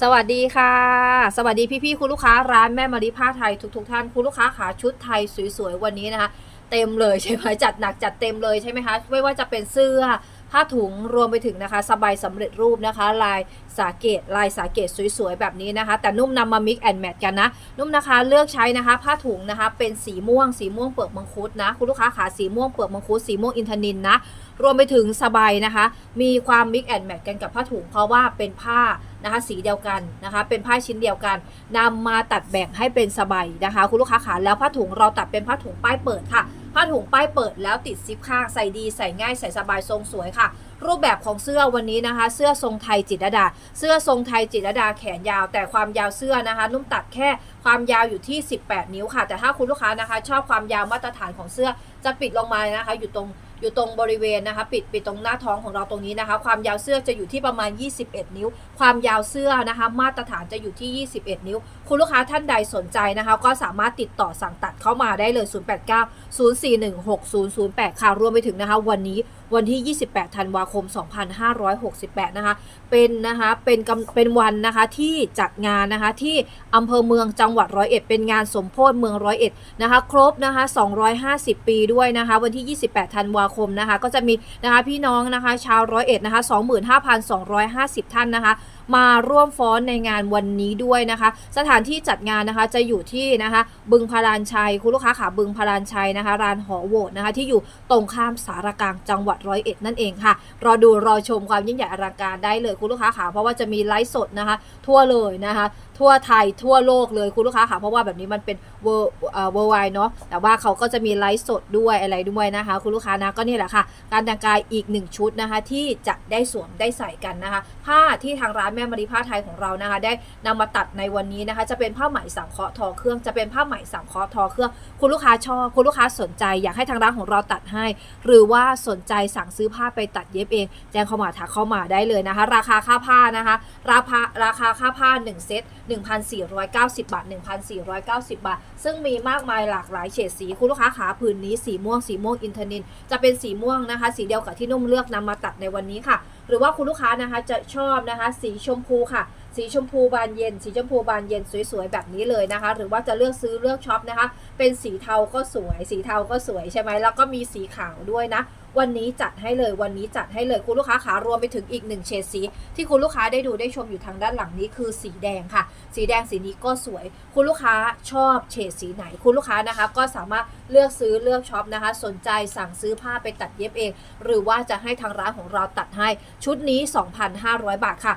สวัสดีค่ะ สวัสดีพี่ๆคุณลูกค้าร้านแม่มารีผ้าไทยทุกๆท่านคุณลูกค้าขาชุดไทยสวยๆวันนี้นะคะ เต็มเลยใช่ไหมจัดหนักจัดเต็มเลยใช่ไหมคะไม่ว่าจะเป็นเสื้อ ผ้าถุงรวมไปถึงนะคะสบายสำเร็จรูปนะคะ ลายสาเกตลายสาเกตสวยๆ แบบนี้นะคะ แต่นุ่มนำมา mix and match กันนะ นุ่มนะคะเลือกใช้นะคะ ผ้าถุงนะคะ เป็นสีม่วง สีม่วงเปลือกมังคุดนะ คุณลูกค้าขาสีม่วงเปลือกมังคุดสีม่วงอินทนินนะ รวมไปถึงสบายนะคะ มีความ mix and match กันกับผ้าถุง เพราะว่าเป็นผ้านะคะสีเดียวกันนะคะ เป็นผ้าชิ้นเดียวกันนำมาตัดแบ่งให้เป็นสบายนะคะ คุณลูกค้าขาแล้วผ้าถุงเราตัดเป็นผ้าถุงป้ายเปิดค่ะ ผ้าถุงป้ายเปิดแล้วติดซิปข้างใส่ดีใส่ง่ายใส่สบายทรงสวยค่ะ รูปแบบของเสื้อวันนี้นะคะ เสื้อทรงไทยจิตรดา เสื้อทรงไทยจิตรดาแขนยาว แต่ความยาวเสื้อนะคะ นุ่มตัดแค่ความยาวอยู่ที่ 18 นิ้วค่ะ แต่ถ้าคุณลูกค้านะคะ ชอบความยาวมาตรฐานของเสื้อจะปิดลงมานะคะ อยู่ตรง อยู่ตรงบริเวณนะคะ ปิดปิดตรงหน้าท้องของเราตรงนี้นะคะ ความยาวเสื้อจะอยู่ที่ประมาณ 21 นิ้ว ความยาวเสื้อนะคะ มาตรฐานจะอยู่ที่ 21 นิ้ว คุณลูกค้าท่านใดสนใจนะคะ ก็สามารถติดต่อสั่งตัดเข้ามาได้เลย 089 041 6008 ค่ะรวมไปถึงนะคะ วันนี้วันที่ 28 ธันวาคม 2568 นะคะ เป็นนะคะเป็นกำเป็นวันนะคะที่จัดงานนะคะที่อำเภอเมืองจังหวัดร้อยเอ็ดเป็นงานสมโพธิเมืองร้อยเอ็ดนะคะ ครบนะคะ 250 ปีด้วยนะคะ วันที่ 28 ธันวาคมนะคะ ก็จะมีนะคะพี่น้องนะคะชาวร้อยเอ็ดนะคะ25,250 ท่านนะคะ มาร่วมฟ้อนในงานวันนี้ด้วยนะคะ สถานที่จัดงานนะคะจะอยู่ที่นะคะบึงพารานชัย คุณลูกค้าขาบึงพารานชัยนะคะรานหอโหวตนะคะที่อยู่ตรงข้ามสารกลางจังหวัดร้อยเอ็ดนั่นเองค่ะ รอดูรอชมความยิ่งใหญ่อลังการได้เลยคุณลูกค้าขาเพราะว่าจะมีไลฟ์สดนะคะ ทั่วเลยนะคะ ทั่วไทยทั่วโลกเลยคุณลูกค้าค่ะเพราะว่าแบบนี้มันเป็นเวอร์เอ่อเวอร์ไวเนาะแต่ว่าเขาก็จะมีไลฟ์สดด้วยอะไรด้วยนะคะ คุณลูกค้านะก็นี่แหละค่ะ การแต่งกายอีกหนึ่งชุดนะคะที่จะได้สวมได้ใส่กันนะคะ ผ้าที่ทางร้านแม่มารีผ้าไทยของเรานะคะ ได้นำมาตัดในวันนี้นะคะ จะเป็นผ้าไหมสังเคราะห์ทอเครื่องจะเป็นผ้าไหมสังเคราะห์ทอเครื่อง คุณลูกค้าชอบคุณลูกค้าสนใจ อยากให้ทางร้านของเราตัดให้ หรือว่าสนใจสั่งซื้อผ้าไปตัดเย็บเอง แจ้งเข้ามาทักเข้ามาได้เลยนะคะ ราคาค่าผ้านะคะ ราคาราคาค่าผ้า 1 เซต1,490 บาท 1,490 บาท ซึ่งมีมากมายหลากหลายเฉดสี คุณลูกค้าขาผืนนี้สีม่วงสีม่วงอินเทอร์นินจะเป็นสีม่วงนะคะ สีเดียวกับที่นุ่มเลือกนำมาตัดในวันนี้ค่ะ หรือว่าคุณลูกค้านะคะจะชอบนะคะ สีชมพูค่ะ สีชมพูบานเย็น สีชมพูบานเย็นสวยๆแบบนี้เลยนะคะ หรือว่าจะเลือกซื้อเลือกช็อปนะคะ เป็นสีเทาก็สวย สีเทาก็สวยใช่ไหมแล้วก็มีสีขาวด้วยนะ วันนี้จัดให้เลยวันนี้จัดให้เลยคุณลูกค้าขารวมไปถึงอีกหนึ่งเฉดสี ที่คุณลูกค้าได้ดูได้ชมอยู่ทางด้านหลังนี้คือสีแดงค่ะ สีแดงสีนี้ก็สวย คุณลูกค้าชอบเฉดสีไหน คุณลูกค้านะคะ ก็สามารถเลือกซื้อเลือกช็อปนะคะ สนใจสั่งซื้อผ้าไปตัดเย็บเอง หรือว่าจะให้ทางร้านของเราตัดให้ชุดนี้ 2,500 บาทค่ะ